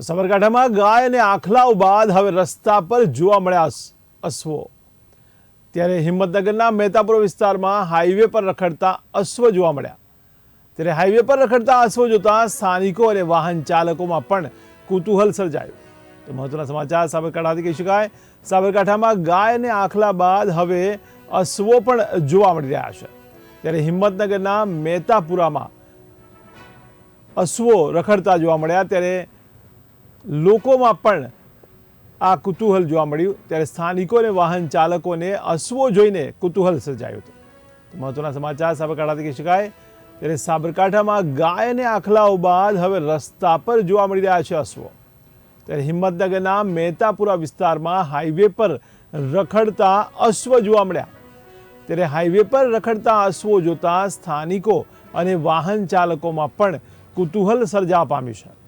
તો સાબરકાંઠામાં ગાય અને આખલાઓ બાદ હવે રસ્તા પર જોવા મળ્યા અશ્વો. ત્યારે હિંમતનગરના મહેતાપુર વિસ્તારમાં હાઈવે પર રખડતા અશ્વ જોવા મળ્યા. ત્યારે હાઈવે પર રખડતા અશ્વ જોતા સ્થાનિકો અને વાહન ચાલકોમાં પણ કુતૂહલ સર્જાયું. તો મહત્વના સમાચાર સાબરકાંઠાથી કહી શકાય. સાબરકાંઠામાં ગાય અને આખલા બાદ હવે અશ્વો પણ જોવા મળી રહ્યા છે. ત્યારે હિંમતનગરના મહેતાપુરામાં અશ્વો રખડતા જોવા મળ્યા. ત્યારે લોકોમાં પણ આ કુતૂહલ જોવા મળ્યું. ત્યારે સ્થાનિકોને વાહન ચાલકોને અશ્વો જોઈને કુતૂહલ સર્જાયું હતું. મહત્વના સમાચાર સાબરકાંઠાથી કહી શકાય? ત્યારે સાબરકાંઠામાં ગાય અને આખલાઓ બાદ હવે રસ્તા પર જોવા મળી રહ્યા છે અશ્વો. ત્યારે હિંમતનગરના મહેતાપુરા વિસ્તારમાં હાઈવે પર રખડતા અશ્વ જોવા મળ્યા. ત્યારે હાઈવે પર રખડતા અશ્વો જોતા સ્થાનિકો અને વાહન ચાલકોમાં પણ કુતૂહલ સર્જા પામ્યું છે.